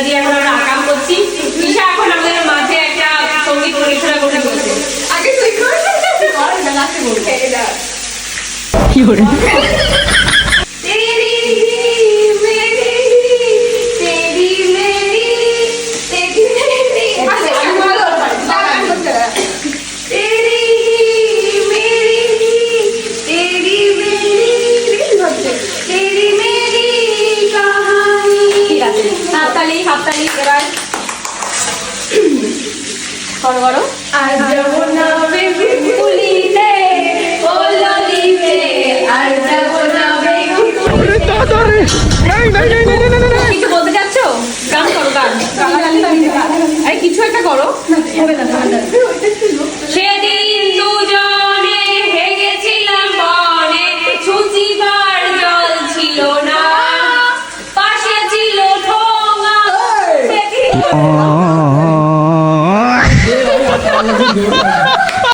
দিয়ে এখন আমরা আকাম করছি। ঈশা এখন আমাদের মাঝে একটা সংগীত পরিবেশনা করতে বলছে। আগে তুই কর? হাততালি হাততালি এবার করো করো। আর যাব না বেবি ও ললিতে আর যাব না বেবি কিছু বলতে চাচ্ছ? গান করো গান। আরে কিছু একটা করো। Pelo amor de Deus.